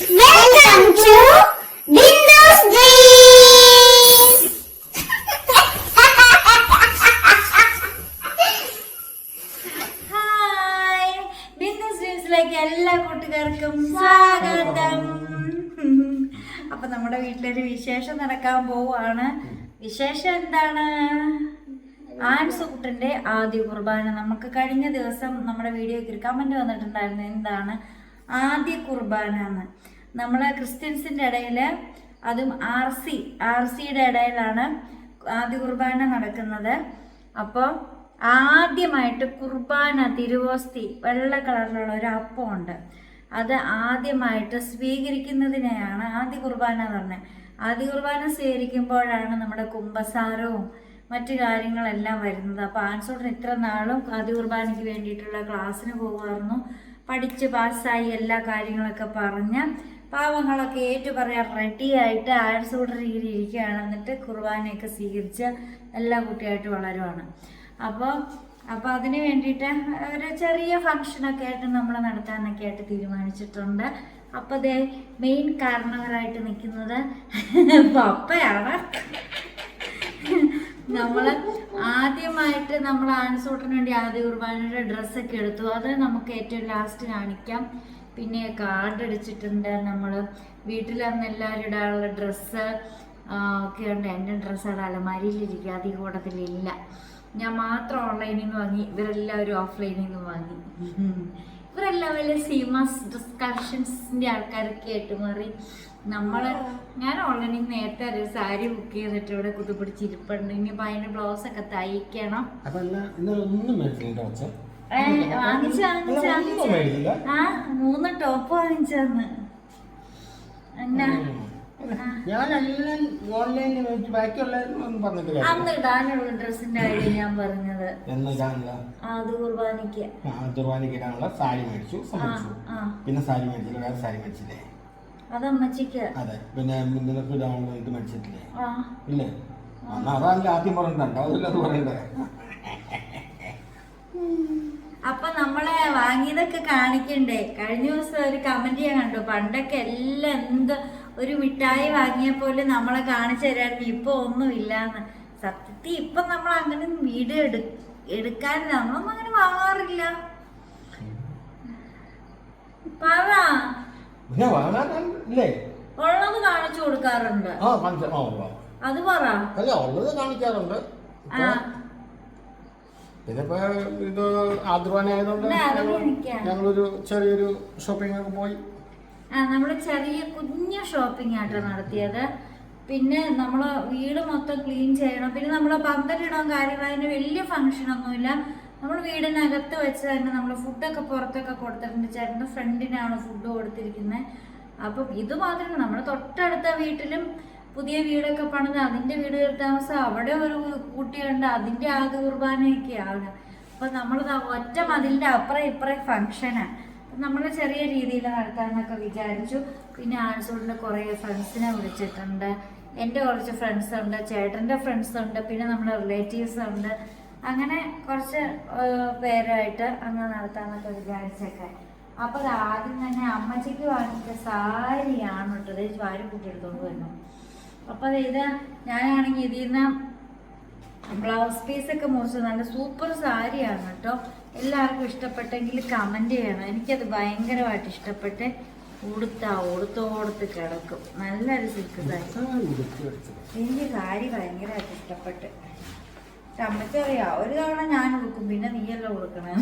Welcome to Bindu's Dreams. Hi Bindu's ന്യൂസിലേക്ക് എല്ലാ കൂട്ടുകാർക്കും സ്വാഗതം. അപ്പൊ നമ്മുടെ വീട്ടിലൊരു വിശേഷം നടക്കാൻ പോവാണ്. വിശേഷം എന്താണ്? ആൻസുകുട്ടന്റെ ആദ്യ കുർബാന. നമുക്ക് കഴിഞ്ഞ ദിവസം നമ്മുടെ വീഡിയോയ്ക്ക് കമന്റ് വന്നിട്ടുണ്ടായിരുന്നു. എന്താണ്? ആദ്യ കുർബാന എന്ന് നമ്മളെ ക്രിസ്ത്യൻസിന്റെ ഇടയിൽ അതും ആർ സി ആർ സിയുടെ ഇടയിലാണ് ആദ്യ കുർബാന നടക്കുന്നത്. അപ്പോൾ ആദ്യമായിട്ട് കുർബാന തിരുവോസ്തി വെള്ള കളറിലുള്ള ഒരു അപ്പമുണ്ട് അത് ആദ്യമായിട്ട് സ്വീകരിക്കുന്നതിനെയാണ് ആദ്യ കുർബാന എന്ന് പറഞ്ഞത്. ആദ്യ കുർബാന സ്വീകരിക്കുമ്പോഴാണ് നമ്മുടെ കുംഭസാരവും മറ്റു കാര്യങ്ങളെല്ലാം വരുന്നത്. അപ്പോൾ ആൻസോട്ടൻ ഇത്ര നാളും ആദ്യ കുർബാനയ്ക്ക് വേണ്ടിയിട്ടുള്ള ക്ലാസ്സിന് പോകുമായിരുന്നു പഠിച്ച് പാസ്സായി എല്ലാ കാര്യങ്ങളൊക്കെ പറഞ്ഞ് പാവങ്ങളൊക്കെ ഏറ്റു പറയാൻ റെഡിയായിട്ട് ആൻസോട്ട് രീതിയിൽ ഇരിക്കുകയാണ്. എന്നിട്ട് കുർബാനയൊക്കെ സ്വീകരിച്ച് എല്ലാ കുട്ടിയായിട്ട് വളരുവാണ്. അപ്പോൾ അപ്പോൾ അതിന് വേണ്ടിയിട്ട് ഒരു ചെറിയ ഫങ്ഷനൊക്കെ ആയിട്ട് നമ്മൾ നടത്താനൊക്കെ ആയിട്ട് തീരുമാനിച്ചിട്ടുണ്ട്. അപ്പോൾ ദേ മെയിൻ കാരണവരായിട്ട് നിൽക്കുന്നത് പപ്പയാണ്. നമ്മൾ ആദ്യമായിട്ട് നമ്മൾ ആൺസൂട്ടിന് വേണ്ടി ആദ്യ കുർബാനയുടെ ഡ്രസ്സൊക്കെ എടുത്തു. അത് നമുക്ക് ഏറ്റവും ലാസ്റ്റ് കാണിക്കാം. പിന്നെ കാർഡ് അടിച്ചിട്ടുണ്ട് നമ്മൾ വീട്ടിൽ അന്ന് എല്ലാവരും ഇടാനുള്ള ഡ്രസ്സ് ഒക്കെ ഉണ്ട്. എന്റെ ഡ്രസ്സ് അവിടെ അലമാരിയിലിരിക്കുക. അധിക കൂട്ടത്തിലില്ല. ഞാൻ മാത്രം ഓൺലൈനിൽ നിന്ന് വാങ്ങി. ഇവരെല്ലാവരും ഓഫ്ലൈനിൽ നിന്ന് വാങ്ങി. ഇവരെല്ലാം വലിയ സീമാസ് ഡിസ്കഷൻസിന്റെ ആൾക്കാരൊക്കെ ആയിട്ട് മാറി. നമ്മൾ ഞാൻ ഓൺലൈനിൽ നേരത്തെ ഒരു സാരി ബുക്ക് ചെയ്തിട്ട് ഇവിടെ കുത്തിപ്പിടിച്ച് ഇരിപ്പുണ്ട്. ഇനി അതിന്റെ ബ്ലൗസ് ഒക്കെ തയ്ക്കണം. വാങ്ങിച്ച് വാങ്ങിച്ച് വാങ്ങിച്ച്. ആ മൂന്ന് ടോപ്പ് വാങ്ങിച്ചന്ന് എന്നാ? അന്ന് ഇടാനുള്ള ഡ്രസ്സിന്റെ ഞാൻ പറഞ്ഞത്. കുർബാനയ്ക്ക്. ഇടാനുള്ള സാരി മേടിച്ചു പിന്നെ സാരി മേടിച്ചില്ല വേറെ സാരി മേടിച്ചില്ലേ? അത് അമ്മച്ചിക്ക് അതെ പിന്നെ നിനക്ക് ഡൗൺലോഡ് മേടിച്ചിട്ടില്ലേ ഇല്ലേ? അതല്ല ആദ്യം പറഞ്ഞിട്ടുണ്ടോ അതില്ല അത് പറയണ്ടേ? അപ്പൊ നമ്മളെ വാങ്ങിയതൊക്കെ കാണിക്കണ്ടേ? കഴിഞ്ഞ ദിവസം ഒരു കമന്റ് ഞാൻ കണ്ടു. പണ്ടൊക്കെ എല്ലാം എന്ത് ഒരു മിഠായി വാങ്ങിയ പോലെ നമ്മളെ കാണിച്ചു തരായിരുന്നു. ഇപ്പൊ ഒന്നും ഇല്ലാന്ന് സത്യത്തിൽ ഇപ്പൊ നമ്മൾ അങ്ങനെ വീഡിയോ എടു എടുക്കാൻ നമ്മളൊന്നും അങ്ങനെ വാങ്ങാറില്ല. പറ. പിന്നെ വാങ്ങാനില്ലേ ഉള്ളത് കാണിച്ചു കൊടുക്കാറുണ്ട്. ആ കാണിച്ച ആ. അത് പറ. അല്ല ഉള്ളത് കാണിക്കാറുണ്ട്. ആ. ഇപ്പൊ ഇത് ആദ്രവാന ആയതുകൊണ്ട് ഇല്ല, അത് കാണിക്കാം. ഞങ്ങളൊരു ചെറിയൊരു ഷോപ്പിംഗ് ഒക്കെ പോയി. ആ നമ്മൾ ചെറിയ കുഞ്ഞ ഷോപ്പിംഗ് ആട്ടോ നടത്തിയത്. പിന്നെ നമ്മൾ വീട് മൊത്തം ക്ലീൻ ചെയ്യണം. പിന്നെ നമ്മൾ പന്തലിടാൻ കാര്യങ്ങൾ അതിന് വലിയ ഫംഗ്ഷൻ ഒന്നുമില്ല നമ്മൾ വീടിനകത്ത് വെച്ച് തന്നെ നമ്മൾ ഫുഡൊക്കെ പുറത്തൊക്കെ കൊടുത്തിട്ടുണ്ട്. ചേട്ടന്റെ ഫ്രണ്ടിനാണ് ഫുഡ് കൊടുത്തിരിക്കുന്നത് അപ്പം ഇത് മാത്രമല്ല നമ്മൾ തൊട്ടടുത്ത വീട്ടിലും പുതിയ വീടൊക്കെ പണിത് അതിന്റെ വീട് താമസം അവിടെ ഒരു കുട്ടിയുണ്ട് അതിന്റെ ആദ്യ കുർബാനയൊക്കെയാണ്. അപ്പം നമ്മൾ ഒറ്റ മതിലിന്റെ അപ്പുറം ഇപ്പുറം ഫംഗ്ഷനാണ് നമ്മൾ ചെറിയ രീതിയിൽ നടത്താമെന്നൊക്കെ വിചാരിച്ചു. പിന്നെ ആൻസൂടിന്റെ കുറേ ഫ്രണ്ട്സിനെ വിളിച്ചിട്ടുണ്ട്. എന്റെ കുറച്ച് ഫ്രണ്ട്സ് ഉണ്ട് ചേട്ടന്റെ ഫ്രണ്ട്സ് ഉണ്ട് പിന്നെ നമ്മുടെ റിലേറ്റീവ്സ് ഉണ്ട് അങ്ങനെ കുറച്ച് പേരായിട്ട് അങ്ങ് നടത്താമെന്നൊക്കെ വിചാരിച്ചൊക്കെ. അപ്പോൾ അത് ആദ്യം തന്നെ അമ്മച്ചിക്ക് വാങ്ങിച്ച സാരിയാണ് കേട്ടത് വാരി കൂട്ടിയെടുത്തോണ്ട് വരുന്നു അപ്പോൾ ഇത് ഞാനാണെങ്കിൽ ഇതിൽ നിന്ന് ബ്ലൗസ് പീസൊക്കെ മുറിച്ച് നല്ല സൂപ്പർ സാരിയാണ് കേട്ടോ. എല്ലാവർക്കും ഇഷ്ടപ്പെട്ടെങ്കിൽ കമന്റ് ചെയ്യണം. എനിക്കത് ഭയങ്കരമായിട്ട് ഇഷ്ടപ്പെട്ട് ഉടുത്ത ഉടുത്തോടുത്ത് കിടക്കും. നല്ലൊരു സിൽക്ക് സാരി. എനിക്ക് സാരി ഭയങ്കരമായിട്ട് ഇഷ്ടപ്പെട്ട്. അമ്മയ്ക്ക് ഒരു തവണ ഞാൻ ഉടുക്കും. പിന്നെ നീയല്ല ഉടുക്കണേ?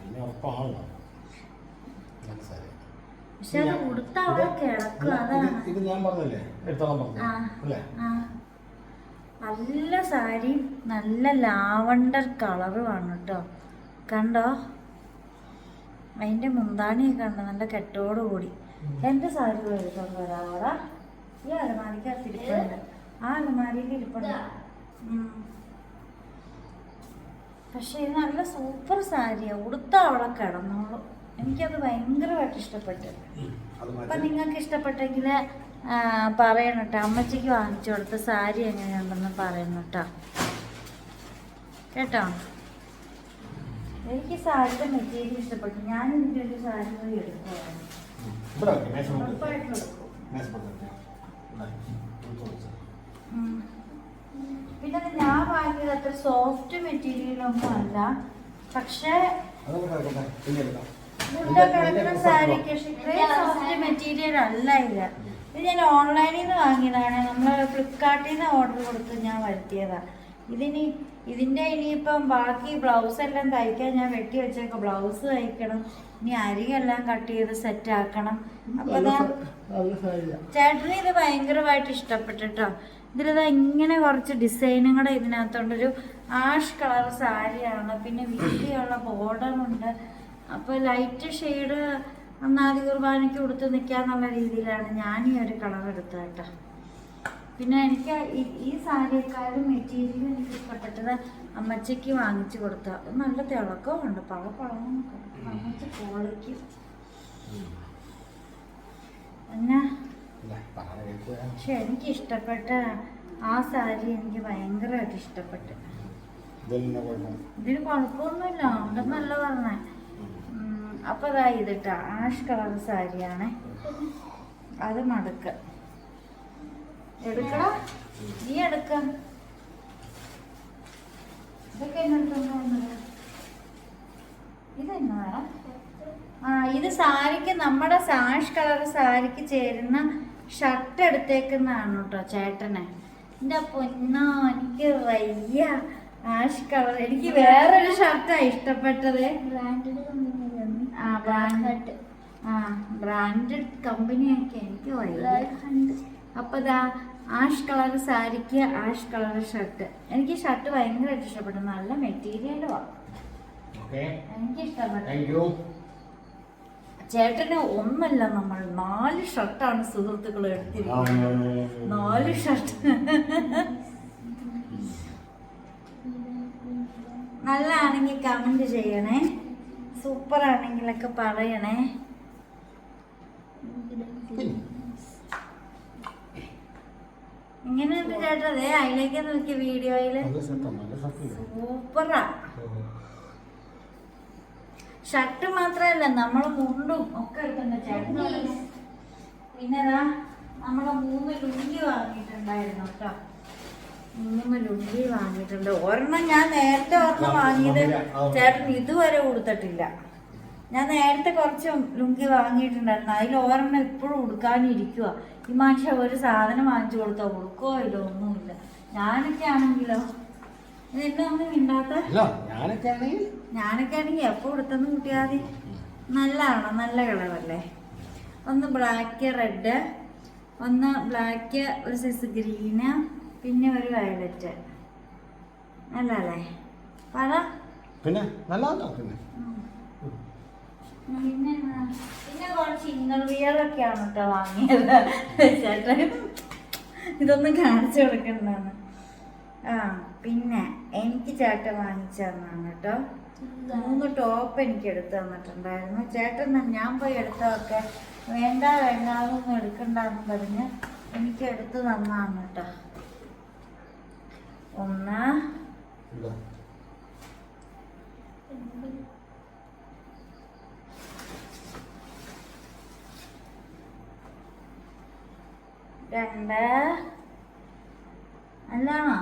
പിന്നെ ഉറപ്പാണല്ലോ മനസ്സിലായി. പക്ഷെ അത് ഉടുത്ത അവിടെ കിടക്കും. ഇത് അതാണ്. ഇത് ഞാൻ പറഞ്ഞില്ലേ? പറഞ്ഞു അല്ലേ? നല്ല സാരി നല്ല ലാവണ്ടർ കളറുമാണ് കേട്ടോ. കണ്ടോ? അതിന്റെ മുന്താണിയൊക്കെ കണ്ടോ? നല്ല കെട്ടോട് കൂടി. എന്റെ സാരി എടുത്തോണ്ട് വരാവടാ ഈ അലമാരിക്ക് ഇരിപ്പുണ്ട്. ആ അലമാരിയിൽ ഇരിപ്പുണ്ട്. പക്ഷെ ഇത് നല്ല സൂപ്പർ സാരിയാ. ഉടുത്ത അവിടെ കിടന്നോളൂ. എനിക്കത് ഭയങ്കരമായിട്ട് ഇഷ്ടപ്പെട്ടു. അപ്പൊ നിങ്ങൾക്ക് ഇഷ്ടപ്പെട്ടെങ്കിൽ പറയണം കേട്ടോ. അമ്മച്ചിക്ക് വാങ്ങിച്ചു കൊടുത്ത സാരി എങ്ങനെയുണ്ടെന്ന് പറയണം കേട്ടോ. കേട്ടോ? എനിക്ക് സാരിയുടെ മെറ്റീരിയൽ ഇഷ്ടപ്പെട്ടു. ഞാൻ എനിക്ക് ഒരു സാരി പോയി എടുക്കുവായിരുന്നു. ഉറപ്പായിട്ടും എടുക്കും മേശപ്പുറത്ത് വെക്ക്. ഇവിടെ. എടുത്ത് വെച്ച്. ഉം. പിന്നെ അത് ഞാൻ വാങ്ങിയത് അത്ര സോഫ്റ്റ് മെറ്റീരിയൽ ഒന്നും അല്ല. പക്ഷേ കിടക്കുന്ന സാരിക്ക് ഇത്രയും സോഫ്റ്റ് മെറ്റീരിയൽ അല്ല ഇത്. ഇത് ഞാൻ ഓൺലൈനിൽ നിന്ന് വാങ്ങിയതാണ്. നമ്മൾ ഫ്ലിപ്കാർട്ടിൽ നിന്ന് ഓർഡർ കൊടുത്ത് ഞാൻ വരുത്തിയതാ. ഇതിനി ഇതിന്റെ ഇനിയിപ്പം ബാക്കി ബ്ലൗസ് എല്ലാം തയ്ക്കാൻ ഞാൻ വെട്ടി വെച്ചേക്കാം. ബ്ലൗസ് തയ്ക്കണം. ഇനി അരിയെല്ലാം കട്ട് ചെയ്ത് സെറ്റ് ആക്കണം. അപ്പൊ. ചേട്ടന് ഇത് ഭയങ്കരമായിട്ട് ഇഷ്ടപ്പെട്ടിട്ടോ. ഇതിലിതാ ഇങ്ങനെ കുറച്ച് ഡിസൈനുകൾ ഇതിനകത്തുണ്ടൊരു ആഷ് കളർ സാരിയാണ് പിന്നെ വീതിയുള്ള ബോർഡർ ഉണ്ട് അപ്പോൾ ലൈറ്റ് ഷെയ്ഡ് ഒന്നാതി കുർബാനയ്ക്ക് കൊടുത്ത് നിൽക്കാന്നുള്ള രീതിയിലാണ് ഞാൻ ഈ ഒരു കളർ എടുത്തത് കേട്ടോ. പിന്നെ എനിക്ക് ഈ- സാരിയെക്കാളും മെറ്റീരിയൽ എനിക്ക് ഇഷ്ടപ്പെട്ടത് അമ്മച്ചയ്ക്ക് വാങ്ങിച്ചു കൊടുത്ത. നല്ല തിളക്കമുണ്ട് പഴ പഴമൊക്കെ. അമ്മച്ച ക്വാളിറ്റി എന്നാ. പക്ഷെ എനിക്ക് ഇഷ്ടപ്പെട്ട ആ സാരി എനിക്ക് ഭയങ്കരമായിട്ട് ഇഷ്ടപ്പെട്ടു. ഇതിന് കുഴപ്പമൊന്നുമില്ല. ഉണ്ടെന്നല്ല പറഞ്ഞേ. അപ്പൊ അതാ ഇതിട്ട. ആഷ് കളർ സാരിയാണ്. അത് മടുക്ക. എടുക്കടാ. നീ എടുക്ക. ഇതൊക്കെ എന്നെടുത്തോണ്ട് ഇതെന്നാ ആ ഇത് സാരിക്ക് നമ്മുടെ സാഷ് കളർ സാരിക്ക് ചേരുന്ന ഷർട്ട് എടുത്തേക്കുന്നതാണ് കേട്ടോ ചേട്ടനെ. എന്റെ പൊന്നോ എനിക്ക് വയ്യ. Ash colour. എനിക്ക് വേറൊരു ഷർട്ടാ ഇഷ്ടപ്പെട്ടത്. ആ ബ്രാൻഡ് ആ ബ്രാൻഡഡ് കമ്പനിയൊക്കെ എനിക്ക് വയ്യ. അപ്പൊ ഇതാ ആഷ് കളർ സാരിക്ക് ആഷ് കളർ ഷർട്ട്. എനിക്ക് ഷർട്ട് ഭയങ്കരമായിട്ട് ഇഷ്ടപ്പെട്ടു. നല്ല മെറ്റീരിയലുമാണ് ഓക്കേ. എനിക്ക് ഇഷ്ടപ്പെട്ടു. ചേട്ടന് ഒന്നല്ല നമ്മൾ നാല് ഷർട്ടാണ് സുഹൃത്തുക്കൾ എടുത്തിരിക്കുന്നത്. നാല് ഷർട്ട്. നല്ലതാണെങ്കിൽ കമന്റ് ചെയ്യണേ. സൂപ്പർ ആണെങ്കിലൊക്കെ പറയണേ. ഇങ്ങനെ ചേട്ടാ അതെ അതിലേക്ക് നോക്കിയ വീഡിയോയിൽ? സൂപ്പറാ. ഷർട്ട് മാത്രല്ല നമ്മളെ മുണ്ടും ഒക്കെ എടുക്കുന്ന ചേട്ടൻ പിന്നെതാ നമ്മളെ മൂന്ന് ലുങ്കി വാങ്ങിയിട്ടുണ്ടായിരുന്നു കേട്ടോ. മൂന്ന് ലുങ്കി വാങ്ങിയിട്ടുണ്ട്. ഒരെണ്ണം ഞാൻ നേരത്തെ ഒരെണ്ണം വാങ്ങിയത് ചേട്ടൻ ഇതുവരെ കൊടുത്തിട്ടില്ല. ഞാൻ നേരത്തെ കുറച്ച് ലുങ്കി വാങ്ങിയിട്ടുണ്ടായിരുന്നു. അതിൽ ഒരെണ്ണം ഇപ്പോഴും ഉടുക്കാനിരിക്കുക ഈ മനുഷ്യ ഒരു സാധനം വാങ്ങിച്ചു കൊടുത്താൽ ഉടുക്കോ ഇല്ല? ഒന്നുമില്ല. ഞാനൊക്കെ ആണെങ്കിലോ എന്നെ ഒന്നും മിണ്ടാത്ത ഇല്ല, ഞാനൊക്കെ ആണെങ്കിൽ ഞാനൊക്കെ ആണെങ്കിൽ എപ്പോൾ കൊടുത്തെന്ന് കൂട്ടിയാൽ മതി. നല്ലതാണോ? നല്ല കളറല്ലേ. ഒന്ന് ബ്ലാക്ക് റെഡ് ഒന്ന് ബ്ലാക്ക് ഒരു സൈസ് ഗ്രീന് പിന്നെ ഒരു വയലറ്റ് നല്ലല്ലേ പറ. പിന്നെ നല്ലതാണോ? പിന്നെ. പിന്നെ പിന്നെ കുറച്ച് ഇന്നർവിയർ ഒക്കെയാണ് കേട്ടോ വാങ്ങിയത്. ചേട്ടൻ ഇതൊന്നും കാണിച്ചു കൊടുക്കണ്ടെന്ന്. ആ പിന്നെ. എനിക്ക് ചേട്ടൻ വാങ്ങിച്ചു തന്നാണ് കേട്ടോ. മൂന്ന് ടോപ്പ് എനിക്ക് എടുത്തു തന്നിട്ടുണ്ടായിരുന്നു. ചേട്ടൻ ഞാൻ പോയി എടുത്തതൊക്കെ വേണ്ട വേണ്ട അതൊന്നും എടുക്കണ്ടെന്ന് പറഞ്ഞ് എനിക്ക് എടുത്തു തന്നാണ് കേട്ടോ. ഒന്ന്. രണ്ട്. അല്ലാണോ.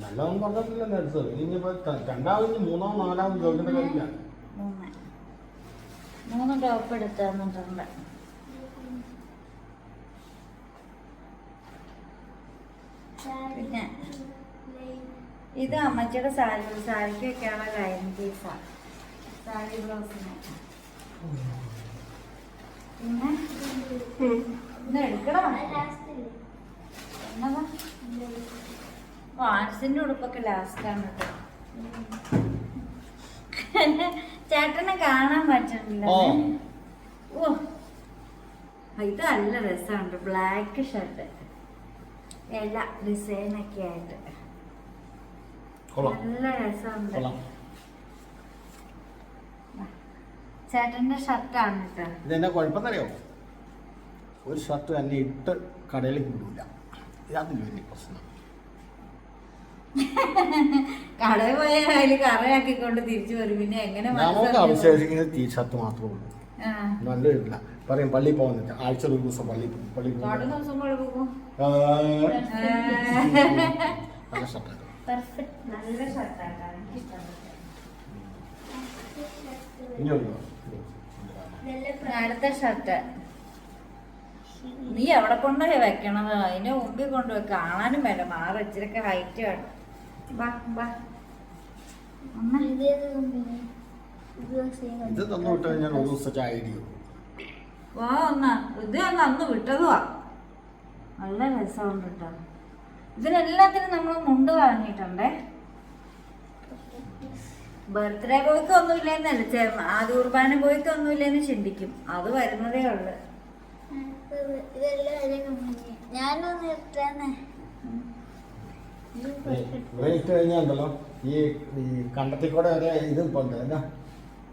നല്ലതൊന്നും പറഞ്ഞിട്ടില്ല നേരത്തെ. ഇനിയിപ്പോ ത- രണ്ടാമത് മൂന്നാമത് നാലാമത് ചോദിക്കേണ്ട കാര്യമില്ല മൂന്ന്. മൂന്ന് ടോപ്പ് എടുത്ത് തന്നിട്ടുണ്ട് പിന്നെ ഇത് അമ്മച്ചിയുടെ സാരി സാരിക്ക് വെക്കാനുള്ള ലൈൻ പീസാ? സാരി ബ്ലൗസിന്. പിന്നെ ഇന്ന് എടുക്കണോ? എന്നതാ? വാൻസിന്റെ ഉടുപ്പൊക്കെ ലാസ്റ്റാണ് ആണ് ചേട്ടനെ കാണാൻ പറ്റുന്നില്ല ഓ. ഓ. ഇത് നല്ല രസമുണ്ട്. ബ്ലാക്ക് ഷർട്ട് എല്ലാ ഡിസൈനൊക്കെ ആയിട്ട്. നല്ല രസമുണ്ട്. ചേട്ടന്റെ ഷർട്ടാണ് ഇതെന്നെ കുഴപ്പമെന്നറിയോ? ഒരു ഷർട്ട് തന്നെ ഇട്ട് കടയിലേക്ക് കൂടില്ല ഇതാണ് വലിയ പ്രശ്നം. കടയിൽ പോയ അതിൽ കറയാക്കിക്കൊണ്ട് തിരിച്ചു വരും. പിന്നെ എങ്ങനെ നമുക്ക് മനസ്സിലാക്കി അവശേഷിക്കുന്നത് ടീ ഷർട്ട് മാത്രമേ ഉള്ളൂ. ആ. നല്ല ഇല്ല. പറയും പള്ളി പോകുന്നില്ല ആഴ്ച ഒരു ദിവസം പള്ളി പള്ളി നല്ല ഷർട്ടാണ് നല്ല ഇനി അടുത്ത ഷർട്ട് നീ എവിടെ കൊണ്ടുപോയി വെക്കണത്? അതിന്റെ മുമ്പിൽ കൊണ്ടുപോയി കാണാനും വേണ്ട. മാറി ഇച്ചിരൊക്കെ ഹൈറ്റ് വേണം. ബാ ബാ. അമ്മ. ഇത് ഒരു വാ അന്ന് അന്ന് വിട്ടതുവാ നല്ല രസമുണ്ട് കേട്ടോ. ഇതിനെല്ലാത്തിനും നമ്മൾ മുണ്ട് വാങ്ങിയിട്ടുണ്ടേ. ബർത്ത്ഡേ ബോയ്ക്ക് ഒന്നുമില്ലെന്നല്ല ചേർന്ന്. ആദ്യ കുർബാന ബോയ്ക്ക് ഒന്നുമില്ലെന്ന് ചിന്തിക്കും. അത് വരുന്നതേ ഉള്ളു. ഞാനൊന്ന് ഇട്ടേന്നെ. ഇട്ട് കഴിഞ്ഞാൽ ഉണ്ടല്ലോ ഈ ഈ കണ്ടത്തിൽ കൂടെ വരെ ഇത് ഇപ്പൊ ഉണ്ട് എന്നാ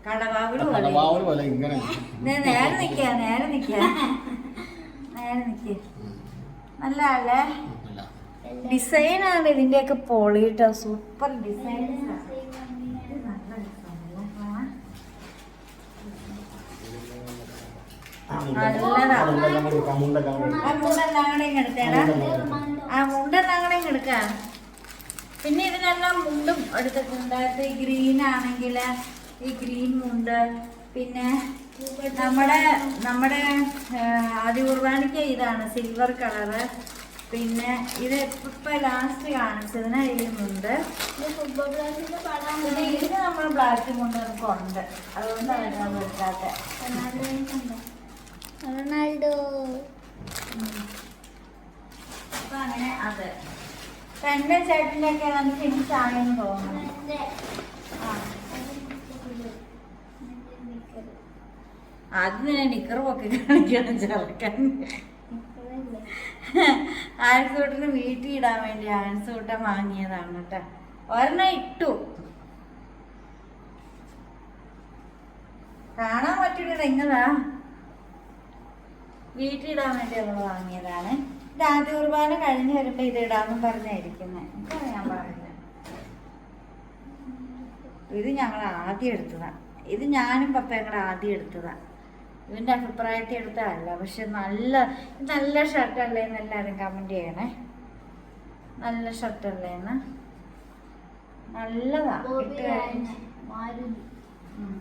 പോലെ. കടവാവൽ പോലെ ഇങ്ങനെ. ദേ നേരെ നിക്ക നേരെ നിക്ക. നേരെ നിക്ക. നല്ല അല്ലേ. ഡിസൈൻ ആണ് ഇതിന്റെയൊക്കെ പൊളിട്ടോ സൂപ്പർ ഡിസൈൻ നല്ലതാ. മുണ്ടെല്ലാം കൂടി ഇട്ടാ, മുണ്ടെല്ലാം കൂടി ആ മുണ്ടെല്ലാം കൂടെ എടുത്തേടാ. ആ ഇങ്ങ് എടുക്കാം. പിന്നെ ഇതിനെല്ലാം മുണ്ടും എടുത്തിട്ടുണ്ട്. ഈ ഗ്രീൻ ആണെങ്കിൽ ഈ ഗ്രീൻ മുണ്ട് പിന്നെ നമ്മുടെ നമ്മുടെ ആദ്യ കുർബാനയ്ക്ക് ഇതാണ് സിൽവർ കളറ് പിന്നെ ഇത് ഇപ്പൊ ലാസ്റ്റ് കാണിച്ചതിന് ഈ മുണ്ട്. ഫുട്ബോൾ ക്ലാസ്സിന്റെ പടം പിന്നെ ഇതിന് നമ്മൾ ബ്ലാക്ക് മുണ്ട് നമുക്കുണ്ട് അതുകൊണ്ടാണ് നമ്മൾ എടുക്കാത്ത റൊണാൾഡോ അത്. ആ. ആദ്യം തന്നെ നിക്കർ പൊക്കി കാണിക്കണം ചെറുക്കൻ. ആൻസൂട്ടിന് വീട്ടിൽ ഇടാൻ വേണ്ടി ആൻസൂട്ടൻ വാങ്ങിയതാണ് കേട്ടോ. ഒരെണ്ണം ഇട്ടു. കാണാൻ പറ്റില്ല എങ്ങതാ വീട്ടിലിടാൻ വേണ്ടി നമ്മൾ വാങ്ങിയതാണ്. ഇത് ആദ്യ കുർബാന കഴിഞ്ഞ് വരുമ്പോ ഇത് ഇടാന്നും പറഞ്ഞായിരിക്കുന്നത് എനിക്കറിയാൻ പാടില്ല. ഇത് ഞങ്ങൾ ആദ്യം എടുത്തതാ. ഇത് ഞാനും പപ്പയും കൂടെ ആദ്യം എടുത്തതാ. ഇവന്റെ അഭിപ്രായത്തിൽ എടുത്തതല്ല. പക്ഷെ നല്ല നല്ല ഷർട്ടല്ലേ എന്ന് എല്ലാവരും കമന്റ് ചെയ്യണേ. നല്ല ഷർട്ട് എന്ന്. നല്ലതാ. ഇട്ട് കഴിഞ്ഞ് മാരുതി. ഉം.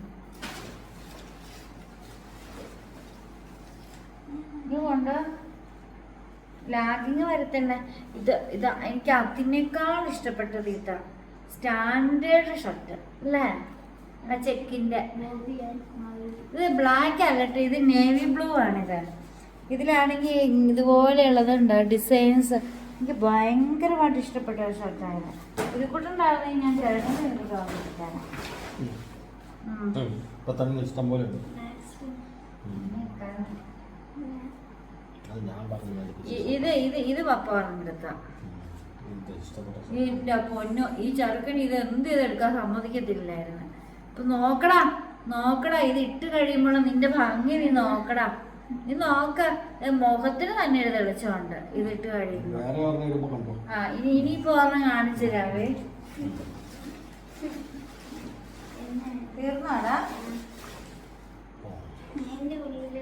ലാഗിങ് വരുത്തണ്ട? ഇത് ഇത് എനിക്ക് അതിനേക്കാൾ ഇഷ്ടപ്പെട്ടത് ഇത്. സ്റ്റാൻഡേർഡ് ഷർട്ട് അല്ലേ? ആ ചെക്കിന്റെ. ഇത് ബ്ലാക്ക് അല്ലട്ടെ ഇത് നേവി ബ്ലൂ ആണിത് ഇതിലാണെങ്കിൽ ഇതുപോലെയുള്ളതുണ്ട് ഡിസൈൻസ് എനിക്ക് ഭയങ്കരമായിട്ട് ഇഷ്ടപ്പെട്ട ഒരു ഷർട്ടായത് ഇത്. കൂട്ടുണ്ടായിരുന്നെങ്കിൽ ഞാൻ ചേട്ടൻ എനിക്ക് ഇഷ്ടം പോലെ ഉണ്ട് അത് ഞാൻ പറഞ്ഞു ഇത് ഇത് ഇത് പപ്പ പറഞ്ഞെടുത്ത ഇഷ്ടപ്പെട്ട എന്റെ പൊന്നു ഈ ചെറുക്കൻ ഇത് എന്ത് ചെയ്തെടുക്കാൻ സമ്മതിക്കത്തില്ലായിരുന്നു. ഇപ്പൊ നോക്കടാ നോക്കടാ ഇത് ഇട്ട് കഴിയുമ്പോൾ നിന്റെ ഭംഗി നീ നോക്കടാ. നീ നോക്ക മുഖത്തിന് തന്നെ ഒരു തെളിച്ചമുണ്ട് ഇത് ഇട്ട് കഴിയുമ്പോ. ആ ഇനി ഇനിയിപ്പോ ഒന്ന് കാണിച്ചു തരാവേ. തീർന്നാടാ. എന്റെ ഉള്ളിൽ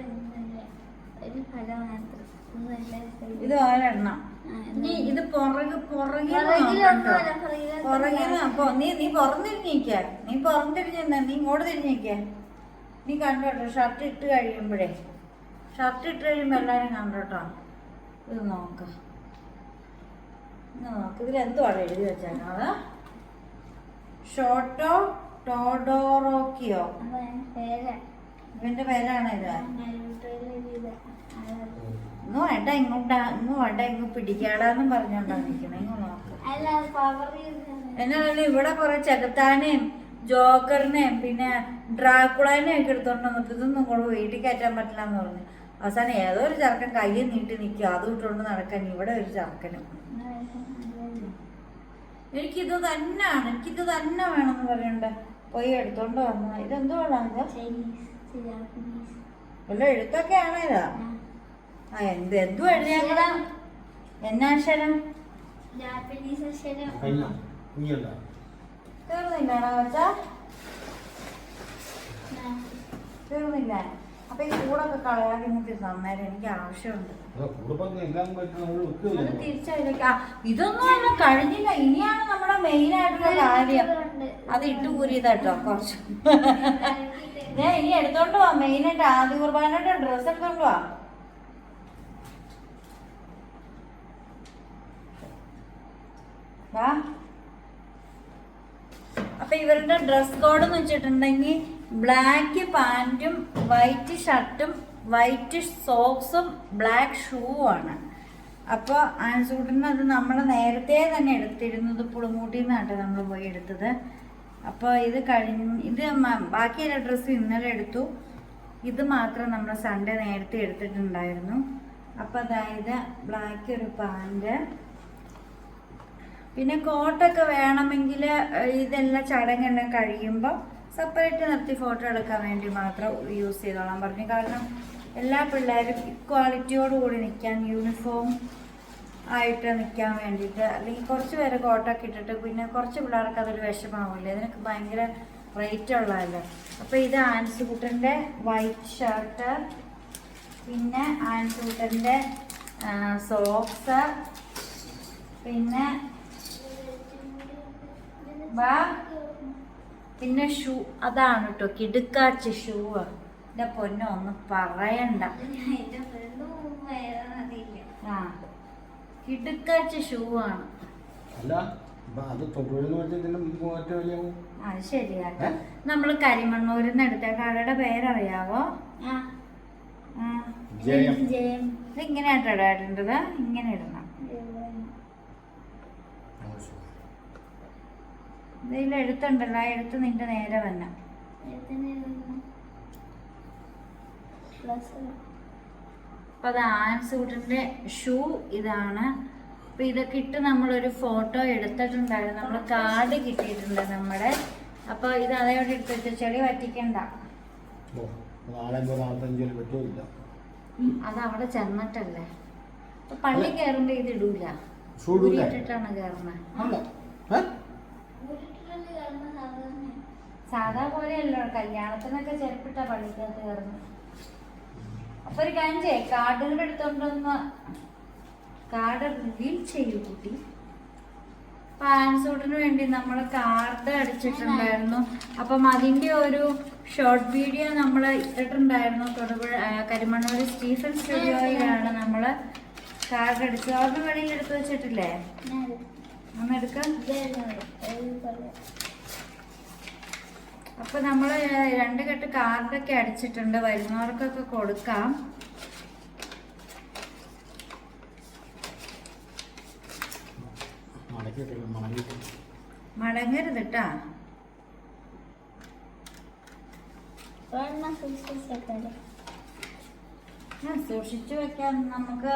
ഒരു ഫലം മാത്രം ഒന്നുമില്ല ഇത് ഒരെണ്ണം നീ ഇത് പുറകെ പുറകെ പുറകിൽ അപ്പൊ നീ നീ പുറന്നിരിഞ്ഞിക്ക നീ പുറംതിരിഞ്ഞ നീ ഇങ്ങോട്ട് തിരിഞ്ഞിക്ക നീ കണ്ടോട്ടോ ഷർട്ട് ഇട്ട് കഴിയുമ്പോഴേ. ഷർട്ട് ഇട്ട് കഴിയുമ്പോ എല്ലാരും കണ്ടോട്ടോ ഇത് നോക്ക്. നോക്ക്. ഇതിൽ എന്തുവാണ് എഴുതി വെച്ചേക്കണത്? ഷോട്ടോ ടോഡോറോക്കിയോ? ഇവന്റെ പേരാണ് ഇത്. ഇങ്ങ് വേണ്ട ഇങ്ങോട്ടാ ഇങ്ങ് വേണ്ട ഇങ്ങ് പിടിക്കാടാന്നും പറഞ്ഞോണ്ടാ നിക്കണേ ഇങ്ങ് നോക്ക്. എന്നാലും ഇവിടെ കുറെ ചെകുത്താനെയും ജോക്കറിനെയും പിന്നെ ഡ്രാക്കുളേനെയും ഒക്കെ എടുത്തോണ്ട് വന്നിട്ട് ഇതൊന്നും കൂടെ വീട്ടിൽ കയറ്റാൻ പറ്റില്ല എന്ന് പറഞ്ഞു. അവസാനം ഏതോ ഒരു ചെറുക്കൻ കയ്യിൽ നീട്ടി നിൽക്കുക. അത് വിട്ടുകൊണ്ട് നടക്കാൻ ഇവിടെ ഒരു ചെറുക്കനും. എനിക്കിത് തന്നെയാണ് എനിക്കിത് തന്നെ വേണമെന്ന് പറയണ്ട? പോയി എടുത്തോണ്ട് വന്നു ഇതെന്തോ വല്ല എഴുത്തൊക്കെ ആണോ ഇതാ ആ എന്ത് എന്തു എഴുതിയാ എന്നാ അക്ഷരം? ജാപ്പനീസ് അക്ഷരം. തീർന്നില്ലാണോ വച്ചാ. തീർന്നില്ല. അപ്പൊ ഈ കൂടൊക്കെ കളയാതെ ഇങ്ങോട്ട് തന്നേരം എനിക്ക് ആവശ്യമുണ്ട്. തിരിച്ചതിലേക്ക് ഇതൊന്നും അല്ല കഴിഞ്ഞില്ല. ഇനിയാണ് നമ്മുടെ മെയിൻ ആയിട്ടുള്ള കാര്യം. അത് ഇട്ട് കൂരിയതാട്ടോ കുറച്ച്. ഞാൻ ഇനി എടുത്തോണ്ട് പോവാ മെയിൻ ആയിട്ട് ആദ്യ കുർബാനയുടെ ഡ്രസ്സ് എടുത്തോണ്ട് പോവാ അപ്പൊ ഇവരുടെ ഡ്രസ് കോഡ് എന്ന് വെച്ചിട്ടുണ്ടെങ്കിൽ ബ്ലാക്ക് പാന്റും വൈറ്റ് ഷർട്ടും വൈറ്റ് സോക്സും ബ്ലാക്ക് ഷൂ ആണ്. അപ്പോൾ ആൻസൂട്ടിന് അത് നമ്മൾ നേരത്തെ തന്നെ എടുത്തിരുന്നത് പുളിമൂട്ടി നിന്നാണ് നമ്മൾ പോയി എടുത്തത്. അപ്പോൾ ഇത് കഴിഞ്ഞ് ഇത് ബാക്കി എല്ലാ ഡ്രസ്സും ഇന്നലെ എടുത്തു. ഇത് മാത്രം നമ്മൾ സൺഡേ നേരത്തെ എടുത്തിട്ടുണ്ടായിരുന്നു. അപ്പോൾ അതായത് ബ്ലാക്ക് ഒരു പാന്റ് പിന്നെ കോട്ടൊക്കെ വേണമെങ്കിൽ ഇതെല്ലാം ചടങ്ങെല്ലാം കഴിയുമ്പോൾ സെപ്പറേറ്റ് നിർത്തി ഫോട്ടോ എടുക്കാൻ വേണ്ടി മാത്രം യൂസ് ചെയ്തോളാം പറഞ്ഞു. കാരണം എല്ലാ പിള്ളേരും ഇക്വാളിറ്റിയോടുകൂടി നിൽക്കാൻ യൂണിഫോം ആയിട്ട് നിൽക്കാൻ വേണ്ടിയിട്ട് അല്ലെങ്കിൽ കുറച്ച് പേര് കോട്ടൊക്കെ ഇട്ടിട്ട് പിന്നെ കുറച്ച് പിള്ളേർക്ക് അതൊരു വിഷമാവില്ലേ അതിനൊക്കെ ഭയങ്കര റേറ്റ് ഉള്ളതല്ലേ? അപ്പോൾ ഇത് ആൻസുകുട്ടന്റെ വൈറ്റ് ഷർട്ട് പിന്നെ ആൻസുകുട്ടന്റെ സോക്സ് പിന്നെ വാ. പിന്നെ ഷൂ അതാണ് കേട്ടോ കിടുക്കാച്ച ഷൂ. എന്റെ പൊന്നോ ഒന്ന് പറയണ്ട. ആ കിടുക്കാച്ച ഷൂ ആണ്. അത് ശരിയാട്ടോ നമ്മൾ കരിമണ്ണൂരിൽ നിന്ന് എടുത്ത കടയുടെ പേരറിയാവോ. ജയം. ഇങ്ങനെയാട്ടോ ഇടേണ്ടത്. ഇങ്ങനെ ഇടണം. ഇതിൽ എഴുത്തുണ്ടല്ലോ ആ എഴുത്ത് നിന്റെ നേരെ വന്ന പ്ലസ് അപ്പൊ അത് ആൻസൂട്ടിന്റെ ഷൂ ഇതാണ്. അപ്പൊ ഇതൊക്കെ ഇട്ട് നമ്മളൊരു ഫോട്ടോ എടുത്തിട്ടുണ്ടായിരുന്നു. നമ്മൾ കാർഡ് കിട്ടിയിട്ടുണ്ട് നമ്മുടെ. അപ്പൊ ഇത് അതേപോലെ എടുത്ത് വെച്ച. ചെളി പറ്റുമില്ല അത് അവിടെ ചെന്നിട്ടല്ലേ. പള്ളി കയറുമ്പോ ഇത് ഇടൂല. ഷൂ ഇടൂല? ഇട്ടിട്ടാണ് കയറുന്നത് അല്ല ഏ? വീട്ടിലുള്ള കാരണം സാധാരണ സാധാ പോലെയല്ലോ കല്യാണത്തിനൊക്കെ ചെരുപ്പിട്ട പള്ളിക്കകത്ത് കയറുന്നു അപ്പൊ ഒരു കാര്യം ചെയ്യ കാർഡുകൾ എടുത്തോണ്ടൊന്ന് കാർഡ് റിവീൽ ചെയ്യൂ കുട്ടി. പാൻസൂട്ടിന് വേണ്ടി നമ്മൾ കാർഡ് അടിച്ചിട്ടുണ്ടായിരുന്നു. അപ്പം അതിന്റെ ഒരു ഷോർട്ട് വീഡിയോ നമ്മൾ ഇട്ടിട്ടുണ്ടായിരുന്നു. തൊടുപുഴ കരിമണ്ണൂർ സ്റ്റീഫൻ സ്റ്റുഡിയോയിലാണ് നമ്മൾ കാർഡ് അടിച്ചത്. അവരുടെ വെളിയിൽ എടുത്ത് വെച്ചിട്ടില്ലേ? ഒന്ന് എടുക്കാം. ഇതായിരുന്നു അപ്പൊ നമ്മൾ രണ്ട് കെട്ട് കാർഡൊക്കെ അടിച്ചിട്ടുണ്ട്. വരുന്നവർക്കൊക്കെ കൊടുക്കാം. മടങ്ങരുത് കേട്ടാ സൂക്ഷിച്ചു വെക്കാൻ നമുക്ക്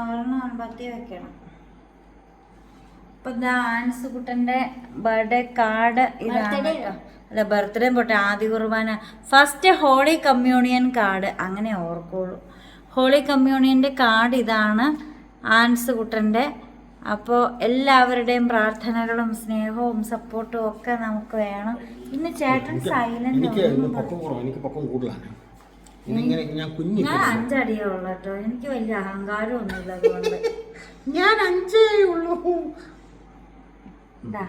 ഒരെണ്ണം പത്തി വെക്കണം. ഇപ്പൊ ആൻസ് കുട്ടന്റെ ബർത്ത്ഡേ കാർഡ് ഇതാണ് കേട്ടോ. അല്ല ബർത്ത്ഡേ പോട്ടെ ആദ്യ കുർബാന. ഫസ്റ്റ് ഹോളി കമ്മ്യൂണിയൻ കാർഡ് അങ്ങനെ ഓർക്കുള്ളൂ. ഹോളി കമ്മ്യൂണിയന്റെ കാർഡ് ഇതാണ് ആൻസ് കുട്ടന്റെ അപ്പോൾ എല്ലാവരുടെയും പ്രാർത്ഥനകളും സ്നേഹവും സപ്പോർട്ടും ഒക്കെ നമുക്ക് വേണം. ഇന്ന് ചേട്ടൻ സൈലന്റ് സൈലന്റ് ഞാൻ അഞ്ചടിയേ ഉള്ളു കേട്ടോ. എനിക്ക് വലിയ അഹങ്കാരം ഒന്നുമില്ല അതുകൊണ്ട്. ഞാൻ അഞ്ചേ ഉള്ളൂ. എന്താ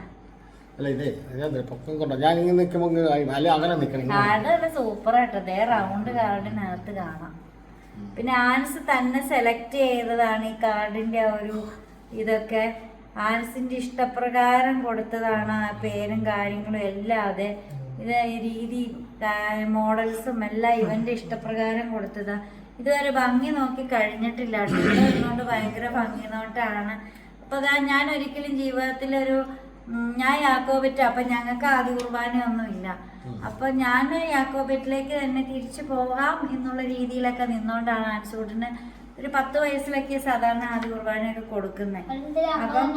അല്ല ഇതേ ഞാൻ പൊക്കം കൊണ്ട ഞാൻ ഇങ്ങനെ നിൽക്കുമ്പോൾ ഇങ്ങനെ ആയി. അല്ല അങ്ങനെ നല്ല സൂപ്പർ ആയിട്ട്. ദേ റൗണ്ട് കാർഡിനകത്ത് കാണാം. പിന്നെ ആൻസ് തന്നെ സെലക്ട് ചെയ്തതാണ് ഈ കാർഡിന്റെ ഒരു ഇതൊക്കെ. ആൻസിന്റെ ഇഷ്ടപ്രകാരം കൊടുത്തതാണ് പേരും കാര്യങ്ങളും എല്ലാം അതെ. ഇത് ഈ രീതി മോഡൽസും എല്ലാം ഇവന്റെ ഇഷ്ടപ്രകാരം കൊടുത്തതാ. ഇതുവരെ ഭംഗി നോക്കി കഴിഞ്ഞിട്ടില്ല കേട്ടോ. ഇവിടെ വരുന്നോണ്ട് ഭയങ്കര ഭംഗി നോട്ടാണ്. അപ്പൊ അതാ ഞാൻ ഒരിക്കലും ജീവിതത്തിലൊരു ഉം, ഞാൻ യാക്കോബറ്റ് അപ്പൊ ഞങ്ങൾക്ക് ആദ്യ കുർബാന ഇല്ല അപ്പൊ ഞാൻ യാക്കോബറ്റിലേക്ക് തന്നെ തിരിച്ചു പോകാം എന്നുള്ള രീതിയിലൊക്കെ നിന്നോണ്ടാണ് ആൻസൂട്ടിന് ഒരു പത്ത് വയസ്സിലൊക്കെ സാധാരണ ആദ്യ കുർബാനയൊക്കെ കൊടുക്കുന്നത് അപ്പം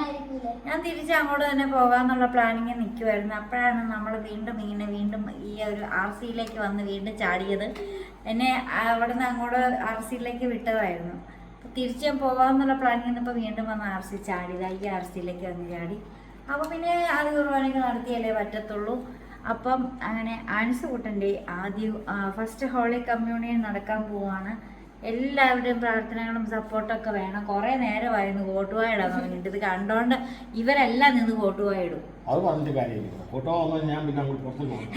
ഞാൻ തിരിച്ച് അങ്ങോട്ട് തന്നെ പോകാന്നുള്ള പ്ലാനിങ് നിൽക്കുമായിരുന്നു അപ്പോഴാണ് നമ്മൾ വീണ്ടും ഇങ്ങനെ വീണ്ടും ഈ ഒരു ആർ സിയിലേക്ക് വന്ന് വീണ്ടും ചാടിയത്. എന്നെ അവിടെ നിന്ന് അങ്ങോട്ട് ആർ സിയിലേക്ക് വിട്ടതായിരുന്നു. തിരിച്ച് ഞാൻ പോകാമെന്നുള്ള പ്ലാനിങ് ഇന്നിപ്പോൾ വീണ്ടും വന്ന് ആർ സി ചാടിയതായി ഈ ആർ സിയിലേക്ക് വന്ന് ചാടി. അപ്പോൾ പിന്നെ അത് കുർബാനയ്ക്ക് നടത്തിയല്ലേ പറ്റത്തുള്ളൂ. അപ്പം അങ്ങനെ അൺസ് കൂട്ടന്റെ ആദ്യം ഫസ്റ്റ് ഹോളി കമ്മ്യൂണിയൻ നടക്കാൻ പോവാണ്. എല്ലാവരുടെയും പ്രാർത്ഥനകളും സപ്പോർട്ടൊക്കെ വേണം. കുറെ നേരമായിരുന്നു കോട്ടുവായിടാൻ തുടങ്ങിയിട്ട്. ഇത് കണ്ടോണ്ട് ഇവരെല്ലാം നിന്ന് കോട്ടുവായിടും. അത് പറഞ്ഞിട്ട് കാര്യമില്ല. ഫോട്ടോ വന്നാൽ ഞാൻ പിന്നെ അങ്ങോട്ട് പുറത്ത് പോകും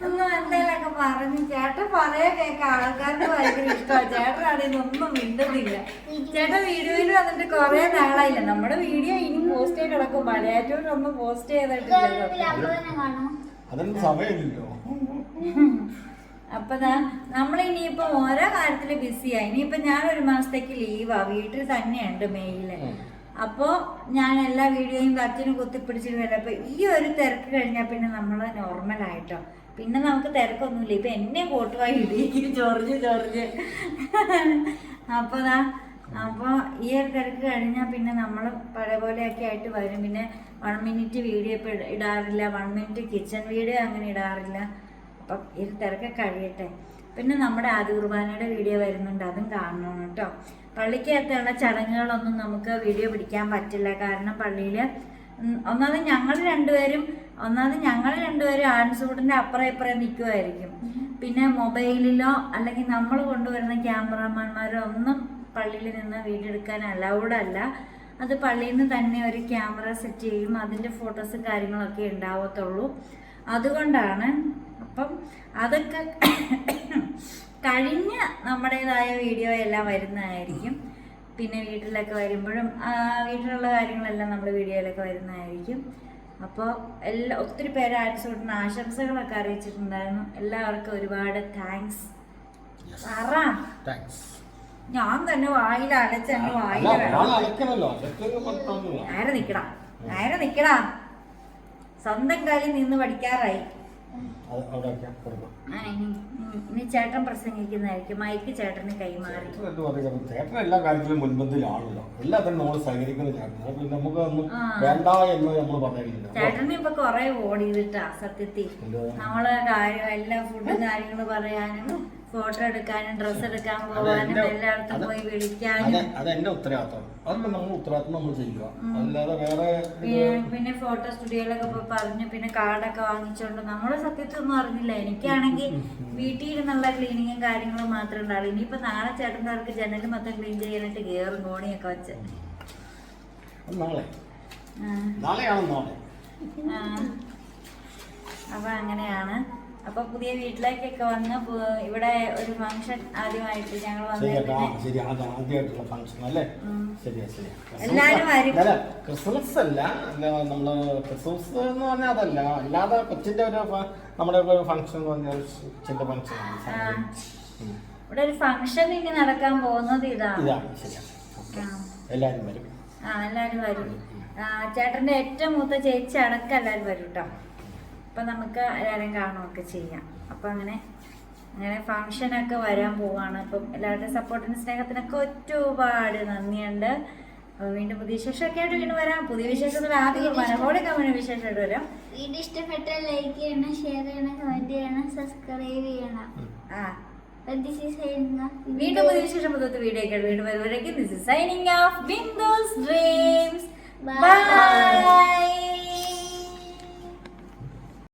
എന്തെങ്കിലുമൊക്കെ പറഞ്ഞു ചേട്ടൻ പറയാൻ കേൾക്കാൻ ആൾക്കാർക്ക് ഭയങ്കര ഇഷ്ടമാണ് ചേട്ടനാണെങ്കിൽ ഒന്നും മിണ്ടുന്നില്ല. ചേട്ടൻ വീഡിയോയിൽ വന്നിട്ട് കുറെ നാളായില്ല. നമ്മുടെ വീഡിയോ ഇനി പോസ്റ്റ് ചെയ്ത് കിടക്കും. മലയാറ്റൂരൊന്നും പോസ്റ്റ് ചെയ്തിട്ടില്ലല്ലോ. അപ്പൊ നമ്മൾ ഇനിയിപ്പോ ഓരോ കാര്യത്തിൽ ബിസിയാ. ഇനിയിപ്പോ ഞാൻ ഒരു മാസത്തേക്ക് ലീവാ. വീട്ടിൽ തന്നെയുണ്ട് മെയിൽ. അപ്പോ ഞാൻ എല്ലാ വീഡിയോയും കത്തിന് കുത്തിപ്പിടിച്ചിട്ട് വരാം. അപ്പൊ ഈ ഒരു തിരക്ക് കഴിഞ്ഞാൽ പിന്നെ നമ്മൾ നോർമൽ ആയിട്ടോ. പിന്നെ നമുക്ക് തിരക്കൊന്നുമില്ല. ഇപ്പൊ എന്നെ കോട്ടുവായി ഇടി. George George. അപ്പൊ ദാ അപ്പോൾ ഈ ഒരു തിരക്ക് കഴിഞ്ഞാൽ പിന്നെ നമ്മൾ പഴയ പോലെയൊക്കെ ആയിട്ട് വരും. പിന്നെ വൺ മിനിറ്റ് വീഡിയോ ഇപ്പോൾ ഇടാറില്ല. വൺ മിനിറ്റ് കിച്ചൺ വീഡിയോ അങ്ങനെ ഇടാറില്ല. അപ്പം ഈ തിരക്ക് കഴിയട്ടെ. പിന്നെ നമ്മുടെ ആദ്യ കുർബാനയുടെ വീഡിയോ വരുന്നുണ്ട്. അതും കാണണം കേട്ടോ. പള്ളിക്കകത്തുള്ള ചടങ്ങുകളൊന്നും നമുക്ക് വീഡിയോ പിടിക്കാൻ പറ്റില്ല. കാരണം പള്ളിയിൽ ഒന്നാമത് ഞങ്ങൾ രണ്ടുപേരും ഒന്നാമത് ഞങ്ങൾ രണ്ടുപേരും ആൻസൂട്ടിന്റെ അപ്പുറം ഇപ്പുറം നിൽക്കുമായിരിക്കും പിന്നെ മൊബൈലിലോ അല്ലെങ്കിൽ നമ്മൾ കൊണ്ടുവരുന്ന ക്യാമറാമാന്മാരോ ഒന്നും പള്ളിയിൽ നിന്ന് വീഡിയോ എടുക്കാൻ അലൗഡ് അല്ല. അത് പള്ളിയിൽ നിന്ന് തന്നെ ഒരു ക്യാമറ സെറ്റ് ചെയ്യും അതിന്റെ ഫോട്ടോസ് കാര്യങ്ങളൊക്കെ ഉണ്ടാവത്തുള്ളൂ. അതുകൊണ്ടാണ് അപ്പം അതൊക്കെ കഴിഞ്ഞ നമ്മുടേതായ വീഡിയോ എല്ലാം വരുന്നതായിരിക്കും. പിന്നെ വീട്ടിലൊക്കെ വരുമ്പോഴും വീട്ടിലുള്ള കാര്യങ്ങളെല്ലാം നമ്മൾ വീഡിയോയിലൊക്കെ വരുന്നതായിരിക്കും. അപ്പോൾ എല്ലാ ഒത്തിരി പേര് ആൻസൂട്ടിന് ആശംസകളൊക്കെ അറിയിച്ചിട്ടുണ്ടായിരുന്നു. എല്ലാവർക്കും ഒരുപാട് താങ്ക്സ് താങ്ക്സ് ഞാൻ തന്നെ വായിൽ അലച്ചങ്ങ് വായിൽ നേരെ നിക്കടാ. നേരെ നിക്കടാ. സ്വന്തം കാലിൽ നിന്ന് പഠിക്കാറായി. ഇനി ചേട്ടൻ പ്രസംഗിക്കുന്നതായിരിക്കും. മൈക്ക് ചേട്ടന് കൈമാറി. ചേട്ടൻ എല്ലാ കാര്യത്തിലും മുൻപന്തിലാണല്ലോ എല്ലാത്തിനും നമ്മൾ സഹകരിക്കുന്ന ചേട്ടൻ നമുക്ക് വേണ്ട എന്ന് നമ്മൾ പറയുന്നില്ല ചേട്ടന് ഇപ്പൊ കൊറേ ഓടിയിട്ടാ സത്യത്തിൽ. നമ്മളെ നമ്മൾ കാര്യം എല്ലാ ഫുഡും കാര്യങ്ങളും പറയാനും ഫോട്ടോ എടുക്കാനും ഡ്രസ്സ് എടുക്കാൻ പോകാനും എല്ലായിടത്തും പോയി വിളിക്കാനും. അത് എന്റെ ഉത്തരവാദിത്തമാണ് അതൊക്കെ നമ്മൾ ഉത്തരവാദിത്തം നമ്മൾ ചെയ്യുക. അല്ലാതെ വേറെ പിന്നെ ഫോട്ടോ സ്റ്റുഡിയോയിലൊക്കെ പോയി പറഞ്ഞു. പിന്നെ കാർഡൊക്കെ വാങ്ങിച്ചോണ്ട് നമ്മളെ സത്യത്തിൽ ഒന്നും അറിഞ്ഞില്ല. എനിക്കാണെങ്കിൽ വീട്ടിൽ ഇരുന്നുള്ള ക്ലീനിങ്ങും കാര്യങ്ങളും മാത്രമേ ഉണ്ടാവുള്ളൂ. ഇനിയിപ്പോ നാളെ ചേട്ടന്മാർക്ക് ജനൽ മൊത്തം ക്ലീൻ ചെയ്യാനായിട്ട് കയറും കോണിയൊക്കെ വെച്ച്. നാളെ. നാളെയാണ് നാളെ? അപ്പൊ അങ്ങനെയാണ്. അപ്പൊ പുതിയ വീട്ടിലേക്കൊക്കെ വന്ന് ഇവിടെ ഒരു ഫംഗ്ഷൻ ആദ്യമായിട്ട് ഞങ്ങൾ എല്ലാരും ക്രിസ്മസ് അല്ല നമ്മൾ ക്രിസ്മസ് എന്ന് പറഞ്ഞാൽ അതല്ല അല്ലാതെ കൊച്ചിന്റെ ഒരു നമ്മുടെ ഒരു ഫംഗ്ഷൻ എന്ന് പറഞ്ഞാൽ കൊച്ചിന്റെ ഫംഗ്ഷൻ ഇവിടെ ഒരു ഫംഗ്ഷൻ ഇനി നടക്കാൻ പോകുന്നത് ഇതാണ് ആ. എല്ലാരും വരും. ആ എല്ലാരും വരും. ചേട്ടന്റെ ഏറ്റവും മൂത്ത ചേച്ചി അടക്കം എല്ലാരും വരും കേട്ടോ അപ്പൊ നമുക്ക് എല്ലാവരും കാണുകയൊക്കെ ചെയ്യാം. അപ്പൊ അങ്ങനെ അങ്ങനെ ഫങ്ഷനൊക്കെ വരാൻ പോവാണ്. അപ്പം എല്ലാവരുടെയും സപ്പോർട്ടിനും സ്നേഹത്തിനൊക്കെ ഒരുപാട് നന്ദിയുണ്ട്. അപ്പൊ വീണ്ടും പുതിയ വിശേഷമൊക്കെ ആയിട്ട് വീണ്ടും വരാം. പുതിയ വിശേഷം ആദ്യം കമ്പനി വിശേഷമായിട്ട് വരാം. വീഡിയോ ഇഷ്ടപ്പെട്ട ലൈക്ക് ചെയ്യണം ഷെയർ ചെയ്യണം കമന്റ് ചെയ്യണം സബ്സ്ക്രൈബ് ചെയ്യണം. ആ. വീണ്ടും പുതിയ വിശേഷം പുതിയ വീഡിയോ ഒക്കെ വീണ്ടും വരുമ്പോഴേക്കും this is signing off Bindu's dreams bye